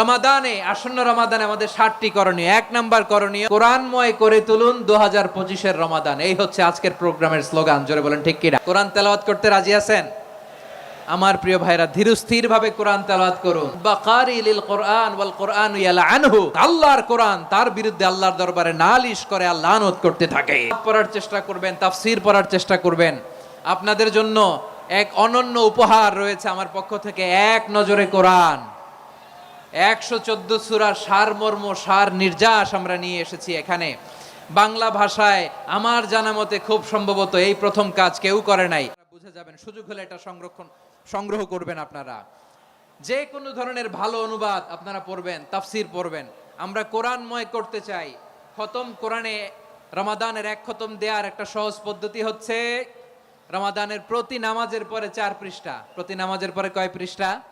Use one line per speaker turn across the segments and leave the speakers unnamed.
রমাদানে, আসন্ন রমাদানে আমাদের ষাটটি করণীয়। এক নাম্বার করণীয়, কোরআনময় করে তুলুন দু হাজার পঁচিশের রমাদান। এই হচ্ছে আজকের প্রোগ্রামের স্লোগান, জোরে বলেন, ঠিক কিনা? কোরআন তেলাওয়াত করতে রাজি আছেন? আমার প্রিয় ভাইরা ধীরস্থির ভাবে কোরআন তেলাওয়াত করুন। বাকারি লিল কোরআন ওয়াল কোরআন ইয়ালা আনহু আল্লাহর কোরআন, তার বিরুদ্ধে আল্লাহর দরবারে নালিশ করে আল্লাহ আনত করতে থাকে। পড়ার চেষ্টা করবেন, তাফসীর পড়ার চেষ্টা করবেন। আপনাদের জন্য এক অনন্য উপহার রয়েছে আমার পক্ষ থেকে, এক নজরে কোরআন। একশো চোদ্দ সুরার সারমর্ম সার নির্যাস আমরা নিয়ে এসেছি এখানে। বাংলা ভাষায় আমার জানা মতে খুব সম্ভবত এই প্রথম কাজ কেউ করে নাই। বুঝে যাবেন, সুযোগ হলে এটা সংরক্ষণ, সংগ্রহ করবেন আপনারা। যে কোনো ধরনের ভালো অনুবাদ আপনারা পড়বেন, তাফসির পড়বেন। আমরা কোরআনময় করতে চাই। খতম কোরআনে রমাদানের এক খতম দেওয়ার একটা সহজ পদ্ধতি হচ্ছে, রমাদানের প্রতি নামাজের পরে চার পৃষ্ঠা। প্রতি নামাজের পরে কয় পৃষ্ঠা?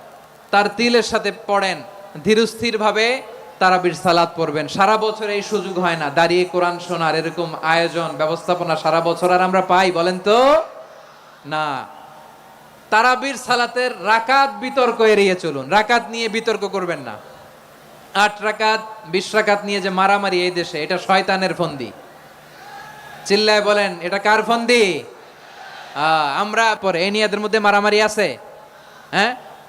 তার তিলের সাথে পড়েন। ধীরস্থির ভাবে তারাবির সালাত পড়বেন। সারা বছর এই সুযোগ হয় না। দাঁড়িয়ে কোরআন শোনার এরকম আয়োজন, ব্যবস্থাপনা সারা বছর আর আমরা পাই, বলেন তো? না। তারাবির সালাতের রাকাত বিতর্ক এড়িয়ে চলুন। রাকাত নিয়ে বিতর্ক করবেন না। আট রাকাত, বিশ রাকাত নিয়ে যে মারামারি এই দেশে, এটা শয়তানের ফন্দি। চিল্লায় বলেন, এটা কার ফন্দি? আমরা পরে, এই নিয়ে এদের মধ্যে মারামারি আছে। হ্যাঁ?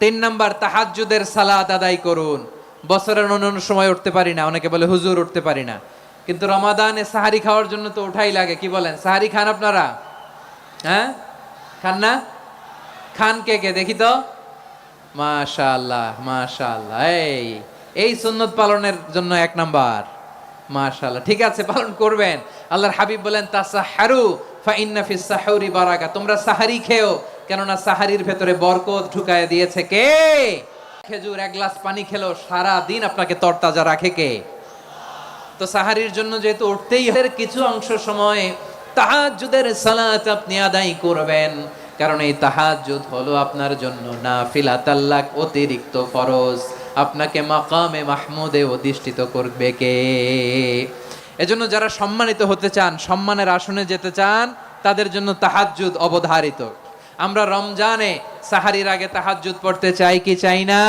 তিন নাম্বার, তাহাজ্জুদের সালাত আদায় করুন। বছরের অন্যান্য সময় উঠতে পারি না, অনেকে বলে হুজুর উঠতে পারি না। কিন্তু রমাদানে সাহারি খাওয়ার জন্য তো ওঠাই লাগে, কি বলেন? সাহারি খান আপনারা? হ্যাঁ? খান না? খান কে কে? দেখি তো। মাশাআল্লাহ মাশাআল্লাহ, এই এই সুন্নত পালনের জন্য এক নাম্বার। মাশাআল্লাহ, ঠিক আছে, পালন করবেন। আল্লাহর হাবিব বলেন, তাসাহারু ফা ইন্না ফিস সাহুরি বারাকা, তোমরা সাহারি খেও। কেননা সাহারির ভেতরে বরকত ঢুকায় দিয়েছে কে? খেজুর, এক গ্লাস পানি খেলো, সারা দিন আপনাকে তরতাজা রাখে কে? তো সাহারির জন্য যেহেতু উঠতেই এর কিছু অংশ সময় তাহাজ্জুদের সালাত আপনি আদায় করবেন, কারণ এই তাহাজ্জুদ হলো আপনার জন্য নাফিলা, তাল্লাক অতিরিক্ত ফরজ। আপনাকে মাকামে মাহমুদে অধিষ্ঠিত করবে কে? এজন্য যারা সম্মানিত হতে চান, সম্মানের আসনে যেতে চান, তাদের জন্য তাহাজ্জুদ অবধারিত। আমরা রমজানে সাহারির আগে তাহাজ্জুদ পড়তে চাই কি চাই না?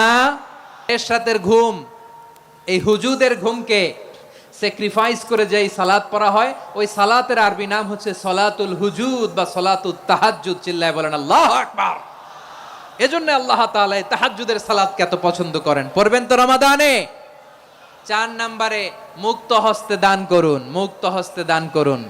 এর সাথে ঘুম, এই হুজুদের ঘুমকে স্যাক্রিফাইস করে যে এই সালাত পড়া হয়, ওই সালাতের আরবি নাম হচ্ছে সলাতুল হুজুদ বা সলাতুল তাহাজ্জুদ, চিল্লায় বলেন, আল্লাহ আকবার! এজন্য আল্লাহ তাআলা এই তাহাজ্জুদের সালাতকে এত পছন্দ করেন। পড়বেন তো রমাদানে? চার নাম্বারে, মুক্ত হস্তে দান করুন, মুক্ত হস্তে দান করুন।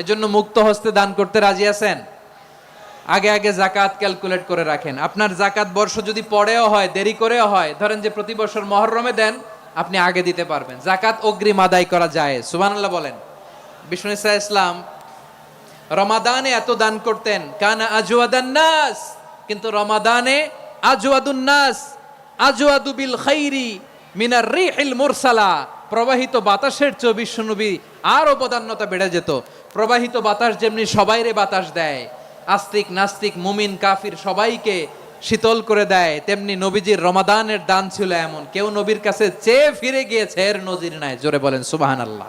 এজন্য মুক্ত হস্তে দান করতে রাজি আছেন? আগে আগে জাকাত ক্যালকুলেট করে রাখেন। আপনার জাকাত বর্ষ যদি পরেও হয়, দেরি করেও হয়, ধরেন যে প্রতি বছর মহরমে দেন, আপনি আগে দিতে পারবেন। জাকাত অগ্রিম আদায় করা যায়। সুবহানাল্লাহ বলেন। বিষ্ণু ইসা ইসলাম, রমাদানে এত দান করতেন, কানা আজওয়াদান নাস, কিন্তু রমাদানে আজওয়াদুন নাস, আজওয়াদু বিল খাইরি মিনার রিহিল মুরসালা, প্রবাহিত বাতাসের চেয়ে বিশ্বনবী আরও বদান্যতা বেড়ে যেত। প্রবাহিত বাতাস যেমনি সবাইরে বাতাস দেয়, আস্তিক নাস্তিক, মুমিন, কাফির সবাইকে শীতল করে দেয়, তেমনি নবীজির রমাদানের দান ছিল এমন। কেউ নবীর কাছে চেয়ে ফিরে গিয়েছে, এর নজির নাই। জোরে বলেন সুবাহান আল্লাহ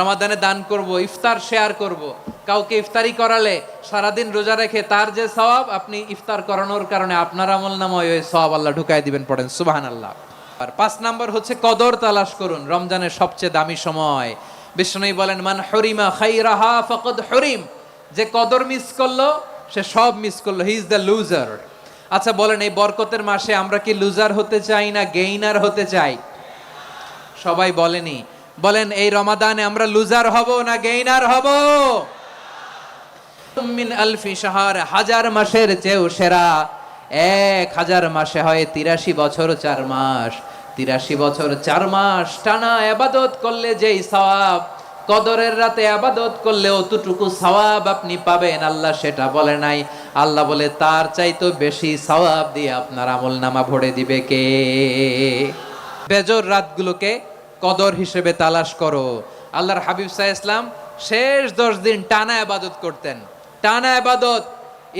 রমাদানে দান করব, ইফতার শেয়ার করব। কাউকে ইফতারি করালে সারাদিন রোজা রেখে তার যে সওয়াব, আপনি ইফতার করানোর কারণে আপনার আমল নাময় ওই সওয়াব আল্লাহ ঢুকাই দিবেন, পড়েন সুবাহান আল্লাহ আর পাঁচ নাম্বার হচ্ছে কদর তালাশ করুন। রমজানের সবচেয়ে দামি সময় বিষ্ণু বলেন, মান হরিমা খাইরাহা ফকদ হরিম। যে কদর মিস করল, সে সব মিস করল। হি ইজ দ্য লুজার আচ্ছা বলেন, এই বরকতের মাসে আমরা কি লুজার হতে চাই না গেইনার হতে চাই? সবাই বলেনি। বলেন, এই রমাদানে আমরা লুজার হব না গেইনার হব? মিন আলফি শাহর হাজার মাসের চেয়েও সেরা। এক হাজার মাসে হয় তিরাশি বছর, চার মাস। তিরাশি বছর, চার মাস টানা আবাদত করলে যেই সওয়াব, কদরের রাতে আবাদত করলে অতটুকু সওয়াব আপনি পাবেন। আল্লাহ সেটা বলে নাই। আল্লাহ বলে, তার চাইতো বেশি সওয়াব দিয়ে আপনার আমল নামা ভরে দিবে কে? বেজর রাতগুলোকে কদর হিসেবে তালাশ করো। আল্লাহর হাবিব সাহা ইসলাম শেষ দশ দিন টানা আবাদত করতেন। টানা আবাদত,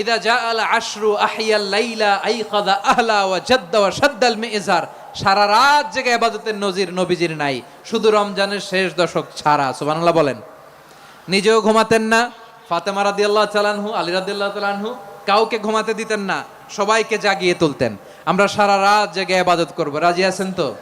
ইদা জা আল আশরু আহিয়াল লাইলা আইকাদা আহলা ওয়া জাদ্দা ওয়া সাদ্দাল মিজার সারা রাত জেগে আবাদতের নজির নবীজির নাই। শুধু রমজানের শেষ দশক ছাড়া, সুবহানাল্লাহ বলেন। নিজেও ঘুমাতেন না। ফাতেমা রাদিয়াল্লাহ তালানহু আলী রাদিয়াল্লাহ তালানহু কাউকে ঘুমাতে দিতেন না। সবাইকে জাগিয়ে তুলতেন। আমরা সারা রাত জেগে আবাদত করব। রাজি আছেন তো?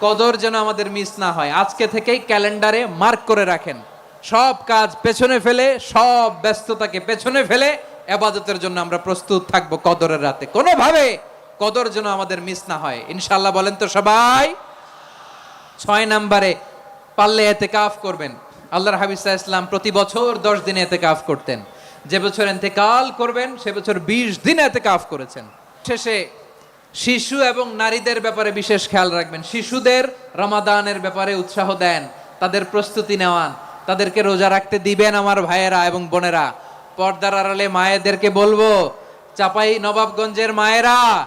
কদর যেন আমাদের মিস না হয়। আজকে থেকেই ক্যালেন্ডারে মার্ক করে রাখেন। সব কাজ পেছনে ফেলে, সব ব্যস্ততাকে পেছনে ফেলে আবাদতের জন্য আমরা প্রস্তুত থাকব কদরের রাতে। কোনোভাবে কদর যেন আমাদের মিস না হয়। ইনশাল্লাহ বলেন তো সবাই? ছয় নম্বরে, পারলে এতে কাফ করবেন। আল্লাহর হাবিজ ইসলাম প্রতি বছর দশ দিনে এতে কাফ করতেন। যে বছর এতেকাল করবেন, সে বছর বিশ দিনে এতে কাফ করেছেন। শেষে শিশু এবং নারীদের ব্যাপারে বিশেষ খেয়াল রাখবেন। শিশুদের রমাদানের ব্যাপারে উৎসাহ দেন, তাদের প্রস্তুতি নেওয়ান, তাদেরকে রোজা রাখতে দিবেন আমার ভাইয়েরা এবং বোনেরা। পর্দার আড়ালে মায়েদেরকে বলব, চাপাই নবাবগঞ্জের মায়েরা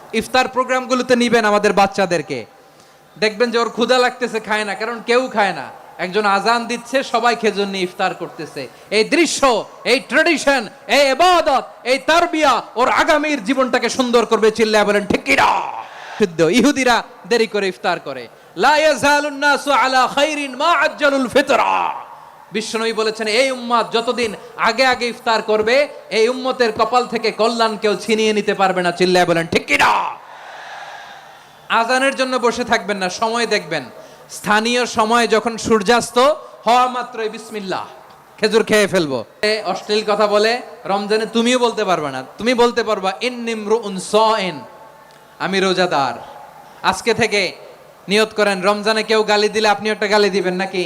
ইফতার প্রোগ্রামগুলোতে নিবেন আমাদের বাচ্চাদেরকে। দেখবেন যে ওর ক্ষুধা লাগতেছে, খায় না, কারণ কেউ খায় না। একজন আজান দিচ্ছে, সবাই খেজুর নিয়ে ইফতার করতেছে। এই দৃশ্য, এই ট্রেডিশন এই এবাদত এই তারবিয়া ওর আগামীর জীবনটাকে সুন্দর করবে, চিল্লায় বলেন, ঠিক কিনা? শুদ্ধ, ইহুদিরা দেরি করে ইফতার করে। লা ইয়াজালুন নাসু আলা খাইরিন মা আজ্জালুল ফিতরা। বিশ্বনবী বলেছেন, এই উম্মাদ যতদিন আগে আগে ইফতার করবে, এই উম্মতের কপাল থেকে কল্যাণ কেউ ছিনিয়ে নিতে পারবে না। চিল্লায় বলেন, ঠিক কিনা? আজানের জন্য বসে থাকবেন না, সময় দেখবেন। স্থানীয় সময় যখন সূর্যাস্ত, হওয়া মাত্রই বিসমিল্লাহ, খেজুর খেয়ে ফেলব। অশ্লীল কথা বলে রমজানে তুমিও বলতে পারবে না। তুমি বলতে পারবা ইন নিমরু উন এন আমি রোজাদার। আজকে থেকে নিয়ত করেন, রমজানে কেউ গালি দিলে আপনি একটা গালি দিবেন নাকি?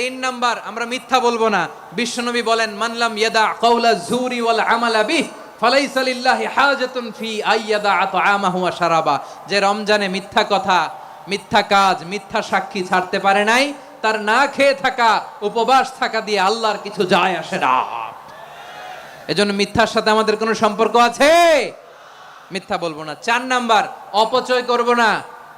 তিন নাম্বার, আমরা মিথ্যা বলব না। বিশ্বনবী বলেন মানলাম ইয়াদা কওলা জুরি ওয়াল আমালা বিহ, ফালাইসা লিল্লাহি হাজাতুন ফি আইয়াদা আতআমাহু ওয়া শারাবা। যে রমজানে মিথ্যা কথা, মিথ্যা কাজ, মিথ্যা সাক্ষী ছাড়তে পারে নাই, তার না খেয়ে থাকা, উপবাস থাকা দিয়ে আল্লাহর কিছু যায় আসে না। এজন্য মিথ্যার সাথে আমাদের কোনো সম্পর্ক আছে? মিথ্যা বলব না। চার নাম্বার, অপচয় করব না।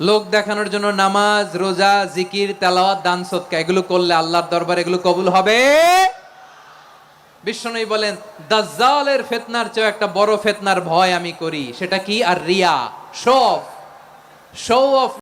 লোক দেখানোর জন্য নামাজ, রোজা, জিকির, তেলাওয়াত, দান সৎকা এগুলো করলে আল্লাহর দরবার এগুলো কবুল হবে? বিষ্ণনই বলেন, দাজ্জালের ফেতনার চেয়ে একটা বড় ফেতনার ভয় আমি করি, সেটা কি? আর Riya show off show off